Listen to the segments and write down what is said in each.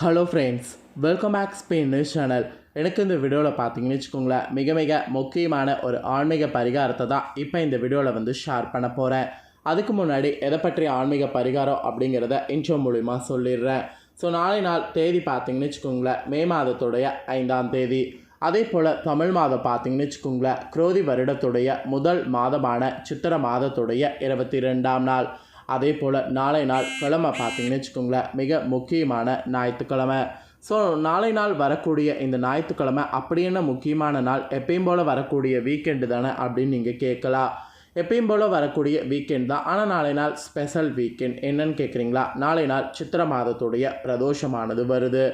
Hello friends welcome back Spain news channel எனக்கு இந்த வீடியோவில் பார்த்தீங்கன்னு வச்சுக்கோங்களேன் மிக மிக முக்கியமான ஒரு ஆன்மீக பரிகாரத்தை தான் இப்போ இந்த வீடியோவில் வந்து ஷேர் பண்ண போகிறேன் அதுக்கு முன்னாடி எதை பற்றிய ஆன்மீக பரிகாரம் அப்படிங்கிறத இன்ட்ரோ மூலிமா சொல்லிடுறேன். ஸோ நாளை நாள் தேதி பார்த்தீங்கன்னு வச்சுக்கோங்களேன் மே மாதத்துடைய ஐந்தாம் தேதி. அதே போல் தமிழ் மாதம் பார்த்தீங்கன்னு வச்சுக்கோங்களேன் குரோதி வருடத்துடைய முதல் மாதமான சித்திர மாதத்துடைய இருபத்தி ரெண்டாம் நாள். அதே போல் நாளை நாள் கிழமை பார்த்தீங்கன்னு வச்சுக்கோங்களேன் மிக முக்கியமான ஞாயிற்றுக்கிழமை. ஸோ நாளை நாள் வரக்கூடிய இந்த ஞாயிற்றுக்கிழமை அப்படி என்ன முக்கியமான நாள்? எப்பயும் போல் வரக்கூடிய வீக்கெண்டு தானே அப்படின்னு நீங்கள் கேட்கலாம். எப்பயும் போல் வரக்கூடிய வீக்கெண்ட் தான். ஆனால் நாளை நாள் ஸ்பெஷல் வீக்கெண்ட் என்னன்னு கேட்குறீங்களா? நாளை நாள் சித்திர மாதத்துடைய பிரதோஷமானது வருது.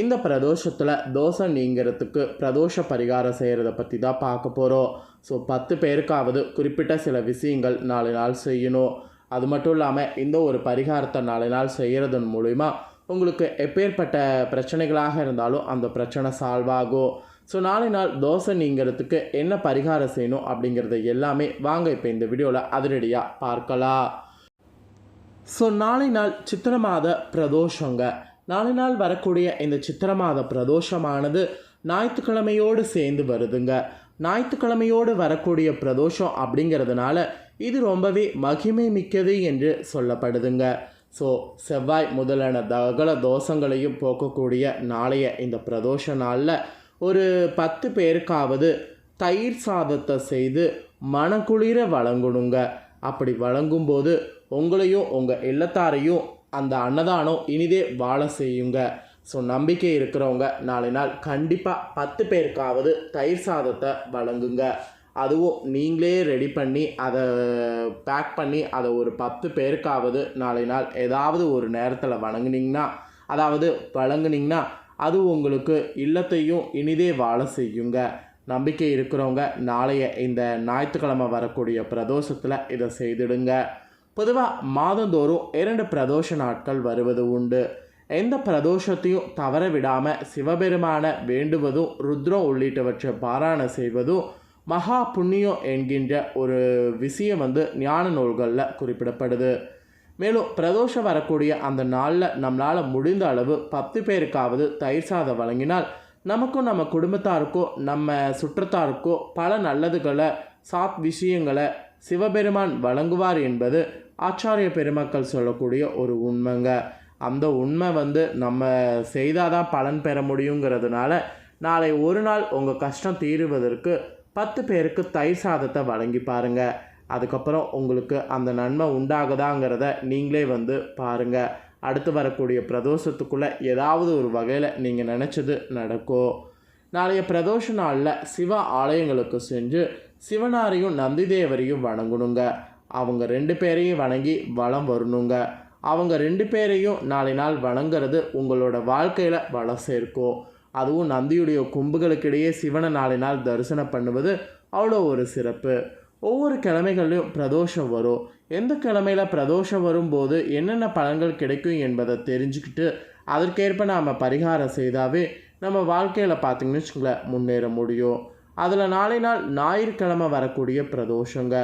இந்த பிரதோஷத்தில் தோசை நீங்கிறதுக்கு பிரதோஷ பரிகாரம் செய்கிறத பற்றி தான் பார்க்க போகிறோம் ஸோ பத்து பேருக்காவது குறிப்பிட்ட சில விஷயங்கள் நாலு நாள் செய்யணும். அது மட்டும் இல்லாமல் இந்த ஒரு பரிகாரத்தை நாலு நாள் செய்கிறதன் மூலிமா உங்களுக்கு எப்பேற்பட்ட பிரச்சனைகளாக இருந்தாலும் அந்த பிரச்சனை சால்வ் ஆகும். ஸோ நாளை நாள் தோசை நீங்கிறதுக்கு என்ன பரிகாரம் செய்யணும் அப்படிங்கிறத எல்லாமே வாங்க இப்போ இந்த வீடியோவில் அதிரடியாக பார்க்கலாம். ஸோ நாளை நாள் சித்திர மாத பிரதோஷங்க. நாளை நாள் வரக்கூடிய இந்த சித்திர மாத பிரதோஷமானது ஞாயிற்றுக்கிழமையோடு சேர்ந்து வருதுங்க. ஞாயிற்றுக்கிழமையோடு வரக்கூடிய பிரதோஷம் அப்படிங்கிறதுனால இது ரொம்பவே மகிமை மிக்கது என்று சொல்லப்படுதுங்க. ஸோ செவ்வாய் முதலான தகல தோஷங்களையும் போக்கக்கூடிய நாளைய இந்த பிரதோஷ நாளில் ஒரு பத்து பேருக்காவது தயிர் சாதத்தை செய்து மனக்குளிர வழங்கணுங்க. அப்படி வழங்கும்போது உங்களையும் உங்கள் இல்லத்தாரையும் அந்த அன்னதானம் இனிதே வாழ செய்யுங்க. ஸோ நம்பிக்கை இருக்கிறவங்க நாளை நாள் கண்டிப்பாக பத்து பேருக்காவது தயிர் சாதத்தை வழங்குங்க. அதுவும் நீங்களே ரெடி பண்ணி அதை பேக் பண்ணி அதை ஒரு பத்து பேருக்காவது நாளை நாள் ஏதாவது ஒரு நேரத்தில் வழங்குனிங்கன்னா அதாவது வழங்குனீங்கன்னா அது உங்களுக்கு இல்லத்தையும் இனிதே வாழ செய்யுங்க. நம்பிக்கை இருக்கிறவங்க நாளைய இந்த ஞாயிற்றுக்கிழமை வரக்கூடிய பிரதோஷத்தில் இதை செய்திடுங்க. பொதுவாக மாதந்தோறும் இரண்டு பிரதோஷ நாட்கள் வருவது உண்டு. எந்த பிரதோஷத்தையும் தவற விடாமல் சிவபெருமான வேண்டுவதும் ருத்ரம் உள்ளிட்டவற்றை பாராயணம் செய்வதும் மகா புண்ணியம் என்கின்ற ஒரு விஷயம் வந்து ஞான நூல்களில் குறிப்பிடப்படுது. மேலும் பிரதோஷம் வரக்கூடிய அந்த நாளில் நம்மளால் முடிந்த அளவு பத்து பேருக்காவது தயிர் சாதம் வழங்கினால் நமக்கும் நம்ம குடும்பத்தாருக்கோ நம்ம சுற்றத்தாருக்கோ பல நல்லதுகளை சாத் விஷயங்களை சிவபெருமான் வழங்குவார் என்பது ஆச்சாரிய பெருமக்கள் சொல்லக்கூடிய ஒரு உண்மைங்க. அந்த உண்மை வந்து நம்ம செய்தால் தான் பலன் பெற முடியுங்கிறதுனால நாளை ஒரு நாள் உங்கள் கஷ்டம் தீருவதற்கு பத்து பேருக்கு தயிர் சாதத்தை வழங்கி பாருங்கள் அதுக்கப்புறம் உங்களுக்கு அந்த நன்மை உண்டாகுதாங்கிறத நீங்களே வந்து பாருங்கள் அடுத்து வரக்கூடிய பிரதோஷத்துக்குள்ளே ஏதாவது ஒரு வகையில் நீங்கள் நினச்சது நடக்கும் நாளைய பிரதோஷ நாளில் சிவ ஆலயங்களுக்கு சென்று சிவனாரையும் நந்திதேவரையும் வணங்கணுங்க. அவங்க ரெண்டு பேரையும் வணங்கி வளம் வரணுங்க. அவங்க ரெண்டு பேரையும் நாளை நாள் வணங்குறது உங்களோட வாழ்க்கையில் வளம் சேர்க்கும். அதுவும் நந்தியுடைய கொம்புகளுக்கிடையே சிவனை நாளை நாள் தரிசனம் பண்ணுவது அவ்வளோ ஒரு சிறப்பு. ஒவ்வொரு கிழமைகள்லையும் பிரதோஷம் வரும். எந்த கிழமையில் பிரதோஷம் வரும்போது என்னென்ன பலன்கள் கிடைக்கும் என்பதை தெரிஞ்சுக்கிட்டு அதற்கேற்ப நாம் பரிகாரம் செய்தாவே நம்ம வாழ்க்கையில் பார்த்திங்கன்னு வச்சுக்கோங்களேன் முன்னேற முடியும். அதில் நாளை நாள் ஞாயிற்றுக்கிழமை வரக்கூடிய பிரதோஷங்க.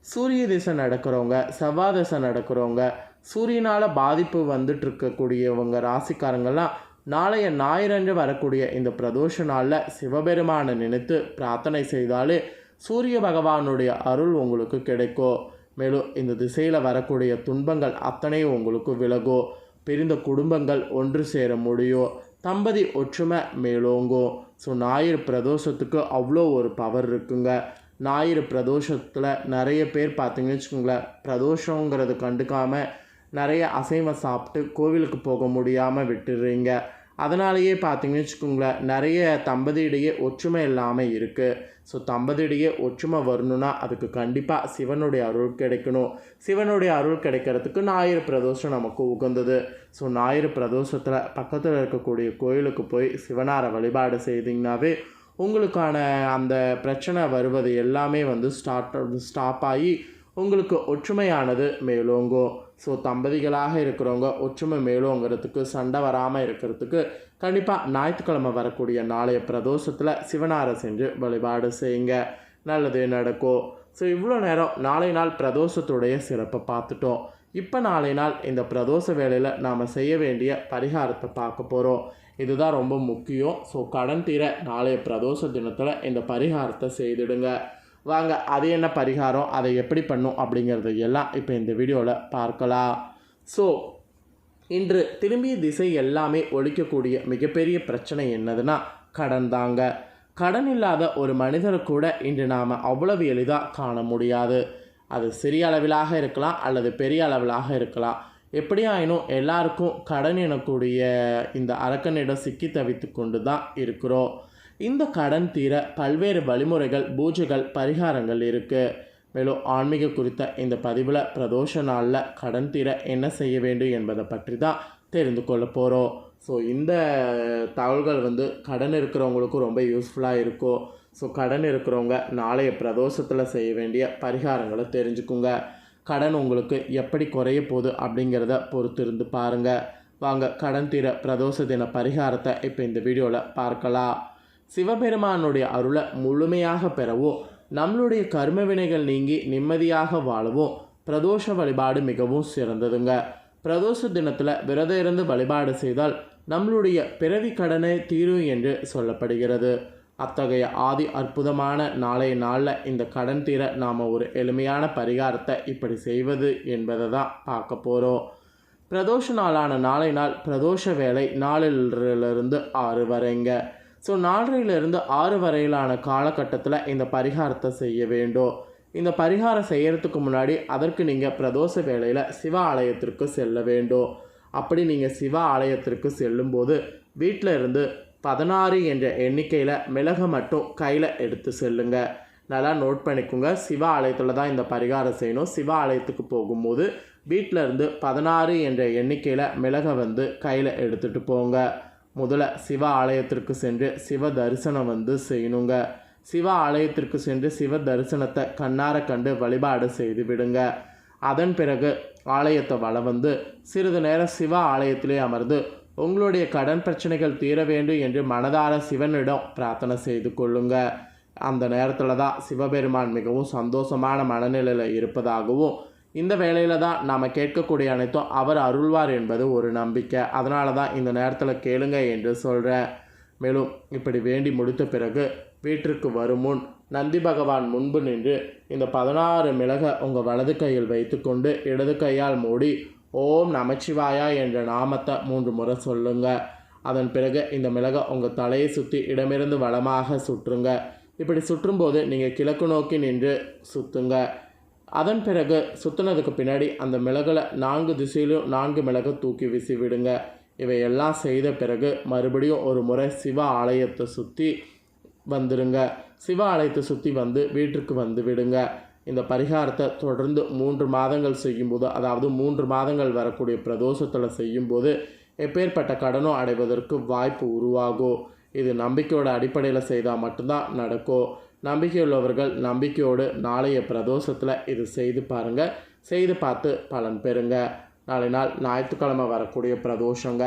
சூரிய திசை நடக்கிறவங்க செவ்வாய் திசை நடக்கிறவங்க சூரியனால் பாதிப்பு வந்துட்டு இருக்கக்கூடியவங்க ராசிக்காரங்கள்லாம் நாளைய ஞாயிறன்று வரக்கூடிய இந்த பிரதோஷ நாளில் சிவபெருமானை நினைத்து பிரார்த்தனை செய்தாலே சூரிய பகவானுடைய அருள் உங்களுக்கு கிடைக்கும். மேலும் இந்த திசையில் வரக்கூடிய துன்பங்கள் அத்தனையும் உங்களுக்கு விலகும் பிரிந்த குடும்பங்கள் ஒன்று சேர முடியும் தம்பதி ஒற்றுமை மேலோங்கும் ஸோ ஞாயிறு பிரதோஷத்துக்கு அவ்வளோ ஒரு பவர் இருக்குங்க. ஞாயிறு பிரதோஷத்தில் நிறைய பேர் பார்த்தீங்கன்னு வச்சுக்கோங்களேன் பிரதோஷங்கிறது கண்டுக்காமல் நிறைய அசைவம் சாப்பிட்டு கோவிலுக்கு போக முடியாமல் விட்டுடுறீங்க அதனாலேயே பார்த்தீங்கன்னு வச்சுக்கோங்களேன் நிறைய தம்பதியிடையே ஒற்றுமை இல்லாமல் இருக்குது ஸோ தம்பதியிடையே ஒற்றுமை வரணும்னா அதுக்கு கண்டிப்பாக சிவனுடைய அருள் கிடைக்கணும். சிவனுடைய அருள் கிடைக்கிறதுக்கு ஞாயிறு பிரதோஷம் நமக்கு உகந்தது. ஸோ ஞாயிறு பிரதோஷத்தில் பக்கத்தில் இருக்கக்கூடிய கோயிலுக்கு போய் சிவனாரை வழிபாடு செய்திங்கனாவே உங்களுக்கான அந்த பிரச்சனை வருவது எல்லாமே வந்து ஸ்டார்ட் ஸ்டாப் ஆகி உங்களுக்கு ஒற்றுமையானது மேலோங்கும். ஸோ தம்பதிகளாக இருக்கிறவங்க ஒற்றுமை மேலோங்கிறதுக்கு சண்டை வராமல் இருக்கிறதுக்கு கண்டிப்பாக ஞாயிற்றுக்கிழமை வரக்கூடிய நாளைய பிரதோஷத்தில் சிவனாரை செஞ்சு வழிபாடு செய்யுங்க. நல்லது நடக்கும் ஸோ இவ்வளோ நேரம் நாளை நாள் பிரதோஷத்துடைய சிறப்பை பார்த்துட்டோம். இப்போ நாளை நாள் இந்த பிரதோஷ வேலையில் நாம் செய்ய வேண்டிய பரிகாரத்தை பார்க்க போகிறோம் இதுதான் ரொம்ப முக்கியம். ஸோ கடன் தீர நாளைய பிரதோஷ தினத்தில் இந்த பரிகாரத்தை செய்திடுங்க. வாங்க அது என்ன பரிகாரம்? அதை எப்படி பண்ணும் அப்படிங்கிறது எல்லாம் இப்போ இந்த வீடியோவில் பார்க்கலாம். ஸோ இன்று திரும்பிய திசை எல்லாமே ஒழிக்கக்கூடிய மிகப்பெரிய பிரச்சனை என்னதுன்னா கடன் தாங்க. கடன் இல்லாத ஒரு மனிதரை கூட இன்று நாம் அவ்வளவு எளிதாக காண முடியாது. அது சிறிய அளவிலாக இருக்கலாம் அல்லது பெரிய அளவிலாக இருக்கலாம். எப்படியாயினும் எல்லாருக்கும் கடன் எனக்கூடிய இந்த அரக்கனிடம் சிக்கி தவித்து கொண்டு தான் இருக்கிறோம். இந்த கடன் தீர பல்வேறு வழிமுறைகள் பூஜைகள் பரிகாரங்கள் இருக்குது மேலும் ஆன்மீக குறித்த இந்த பதிவில் பிரதோஷ நாளில் கடன் தீர என்ன செய்ய வேண்டும் என்பதை பற்றி தான் தெரிந்து கொள்ள போகிறோம் ஸோ இந்த தகவல்கள் வந்து கடன் இருக்கிறவங்களுக்கும் ரொம்ப யூஸ்ஃபுல்லாக இருக்கும். ஸோ கடன் இருக்கிறவங்க நாளைய பிரதோஷத்தில் செய்ய வேண்டிய பரிகாரங்களை தெரிஞ்சுக்குங்க. கடன் உங்களுக்கு எப்படி குறைய போகுது அப்படிங்கிறத பொறுத்து இருந்து பாருங்கள் வாங்க கடன் தீர பிரதோஷ தின பரிகாரத்தை இப்போ இந்த வீடியோவில் பார்க்கலாம். சிவபெருமானுடைய அருளை முழுமையாக பெறவும் நம்மளுடைய கர்ம வினைகள் நீங்கி நிம்மதியாக வாழவும் பிரதோஷ வழிபாடு மிகவும் சிறந்ததுங்க. பிரதோஷ தினத்தில் விரதம் இருந்து வழிபாடு செய்தால் நம்மளுடைய பிறவி கடனை தீரும் என்று சொல்லப்படுகிறது. அத்தகைய ஆதி அற்புதமான நாளைய நாளில் இந்த கடன் தீர நாம் ஒரு எளிமையான பரிகாரத்தை இப்படி செய்வது என்பதை தான் பார்க்க போகிறோம் பிரதோஷ நாளான நாளை நாள் பிரதோஷ வேலை நாலிலிருந்து ஆறு வரைங்க ஸோ நாலரையிலிருந்து ஆறு வரையிலான காலகட்டத்தில் இந்த பரிகாரத்தை செய்ய வேண்டும். இந்த பரிகாரம் செய்கிறதுக்கு முன்னாடி அதற்கு நீங்கள் பிரதோஷ வேளையில் சிவ ஆலயத்திற்கு செல்ல வேண்டும். அப்படி நீங்கள் சிவ ஆலயத்திற்கு செல்லும்போது வீட்டில் இருந்து பதினாறு என்ற எண்ணிக்கையில் மிளகை மட்டும் கையில் எடுத்து செல்லுங்க. நல்லா நோட் பண்ணிக்கோங்க. சிவ ஆலயத்தில் தான் இந்த பரிகாரம் செய்யணும். சிவ ஆலயத்துக்கு போகும்போது வீட்டில் இருந்து பதினாறு என்ற எண்ணிக்கையில் மிளகை வந்து கையில் எடுத்துகிட்டு போங்க. முதல்ல சிவ ஆலயத்திற்கு சென்று சிவ தரிசனம் வந்து செய்யணுங்க. சிவ ஆலயத்திற்கு சென்று சிவ தரிசனத்தை கண்ணார கண்டு வழிபாடு செய்து விடுங்க. அதன் பிறகு ஆலயத்தை வள வந்து சிறிது நேரம் சிவ ஆலயத்திலே அமர்ந்து உங்களுடைய கடன் பிரச்சனைகள் தீர வேண்டும் என்று மனதார சிவனிடம் பிரார்த்தனை செய்து கொள்ளுங்க. அந்த நேரத்தில் தான் சிவபெருமான் மிகவும் சந்தோஷமான மனநிலையில் இருப்பதாகவும் இந்த வேலையில் தான் நாம் கேட்கக்கூடிய அனைத்தும் அவர் அருள்வார் என்பது ஒரு நம்பிக்கை. அதனால தான் இந்த நேரத்தில் கேளுங்க என்று சொல்கிறேன் மேலும் இப்படி வேண்டி முடித்த பிறகு வீட்டிற்கு வரும் முன் நந்தி பகவான் முன்பு நின்று இந்த பதினாறு மிளகை உங்கள் வலது கையில் வைத்துக்கொண்டு இடது கையால் மூடி ஓம் நமச்சிவாயா என்ற நாமத்தை மூன்று முறை சொல்லுங்க. அதன் பிறகு இந்த மிளகை உங்கள் தலையை சுற்றி இடமிருந்து வளமாக சுற்றுங்க. இப்படி சுற்றும்போது நீங்கள் கிழக்கு நோக்கி நின்று சுற்றுங்க அதன் பிறகு சுற்றுனதுக்கு பின்னாடி அந்த மிளகில் நான்கு திசையிலும் நான்கு மிளகை தூக்கி வீசி விடுங்க. இவையெல்லாம் செய்த பிறகு மறுபடியும் ஒரு முறை சிவ ஆலயத்தை சுற்றி வந்துடுங்க சிவ ஆலயத்தை சுற்றி வந்து வீட்டிற்கு வந்து விடுங்க. இந்த பரிகாரத்தை தொடர்ந்து மூன்று மாதங்கள் செய்யும்போது அதாவது மூன்று மாதங்கள் வரக்கூடிய பிரதோஷத்தில் செய்யும்போது எப்பேற்பட்ட கடனும் அடைவதற்கு வாய்ப்பு உருவாகும். இது நம்பிக்கையோட அடிப்படையில் செய்தால் மட்டும்தான் நடக்கும். நம்பிக்கையுள்ளவர்கள் நம்பிக்கையோடு நாளைய பிரதோஷத்தில் இது செய்து பாருங்கள் செய்து பார்த்து பலன் பெறுங்க. நாளை நாள் ஞாயிற்றுக்கிழமை வரக்கூடிய பிரதோஷங்க.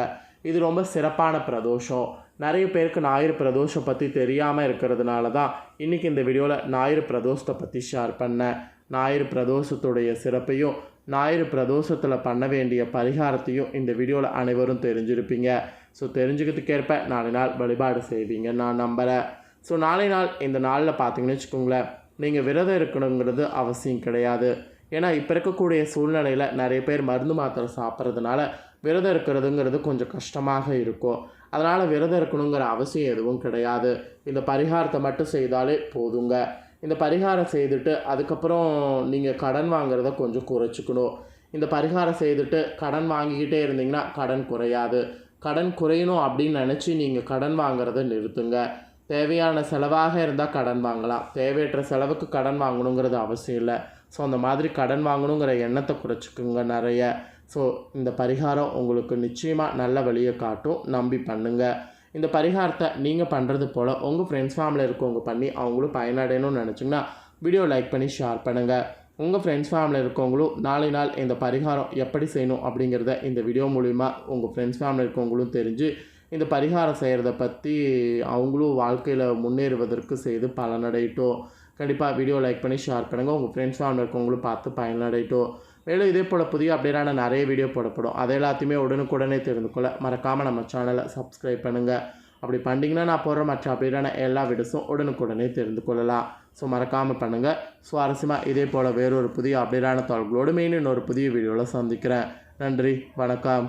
இது ரொம்ப சிறப்பான பிரதோஷம். நிறைய பேருக்கு ஞாயிறு பிரதோஷம் பற்றி தெரியாமல் இருக்கிறதுனால தான் இன்றைக்கி இந்த வீடியோவில் ஞாயிறு பிரதோஷத்தை பற்றி ஷேர் பண்ணேன். ஞாயிறு பிரதோஷத்துடைய சிறப்பையும் ஞாயிறு பிரதோஷத்தில் பண்ண வேண்டிய பரிகாரத்தையும் இந்த வீடியோவில் அனைவரும் தெரிஞ்சிருப்பீங்க. ஸோ தெரிஞ்சுக்கிறதுக்கேற்ப நாளை நாள் வழிபாடு செய்வீங்க. நான் நம்புகிறேன் ஸோ நாளை நாள் இந்த நாளில் பார்த்தீங்கன்னு வச்சுக்கோங்களேன் நீங்கள் விரதம் இருக்கணுங்கிறது அவசியம் கிடையாது. ஏன்னா இப்போ இருக்கக்கூடிய சூழ்நிலையில் நிறைய பேர் மருந்து மாத்திரை சாப்பிட்றதுனால விரதம் இருக்கிறதுங்கிறது கொஞ்சம் கஷ்டமாக இருக்கும். அதனால் விரதம் இருக்கணுங்கிற அவசியம் எதுவும் கிடையாது. இந்த பரிகாரத்தை மட்டும் செய்தாலே போதுங்க. இந்த பரிகாரம் செய்துட்டு அதுக்கப்புறம் நீங்கள் கடன் வாங்குறத கொஞ்சம் குறைச்சிக்கணும். இந்த பரிகாரம் செய்துட்டு கடன் வாங்கிக்கிட்டே இருந்தீங்கன்னா கடன் குறையாது. கடன் குறையணும் அப்படின்னு நினச்சி நீங்கள் கடன் வாங்குறத நிறுத்துங்க. தேவையான செலவாக இருந்தால் கடன் வாங்கலாம். தேவையற்ற செலவுக்கு கடன் வாங்கணுங்கிறது அவசியம் இல்லை. ஸோ அந்த மாதிரி கடன் வாங்கணுங்கிற எண்ணத்தை குறைச்சிக்குங்க நிறைய. ஸோ இந்த பரிகாரம் உங்களுக்கு நிச்சயமாக நல்ல வழியை காட்டும். நம்பி பண்ணுங்கள் இந்த பரிகாரத்தை நீங்கள் பண்ணுறது போல் உங்கள் ஃப்ரெண்ட்ஸ் ஃபேமிலியில் இருக்கவங்க பண்ணி அவங்களும் பயனடையணும்னு நினச்சிங்கன்னா வீடியோ லைக் பண்ணி ஷேர் பண்ணுங்கள் உங்கள் ஃப்ரெண்ட்ஸ் ஃபேமிலியில் இருக்கவங்களும் நாளை நாள் இந்த பரிகாரம் எப்படி செய்யணும் அப்படிங்கிறத இந்த வீடியோ மூலிமா உங்கள் ஃப்ரெண்ட்ஸ் ஃபேமிலியில் இருக்கவங்களும் தெரிஞ்சு இந்த பரிகாரம் செய்கிறத பற்றி அவங்களும் வாழ்க்கையில் முன்னேறுவதற்கு செய்து பலனடையட்டும். கண்டிப்பாக வீடியோ லைக் பண்ணி ஷேர் பண்ணுங்கள் உங்கள் ஃப்ரெண்ட்ஸ் ஃபேமிலி இருக்கவங்களும் பார்த்து பயனடையட்டும். மேலும் இதே போல் புதிய அப்டேட்டான நிறைய வீடியோ போடப்படும். அதை எல்லாத்தையுமே உடனுக்குடனே தெரிந்து கொள்ள மறக்காமல் நம்ம சேனலை சப்ஸ்கிரைப் பண்ணுங்கள் அப்படி பண்ணிங்கன்னா நான் போடுற மற்ற அப்டேட்டான எல்லா வீடியோஸும் உடனுக்குடனே தெரிந்து கொள்ளலாம். ஸோ மறக்காமல் பண்ணுங்கள் சுவாரஸ்யமாக இதே போல் வேறொரு புதிய அப்டேட்டான தகவல்களோடு மெயின் இன்னொரு புதிய வீடியோவில் சந்திக்கிறேன். நன்றி. வணக்கம்.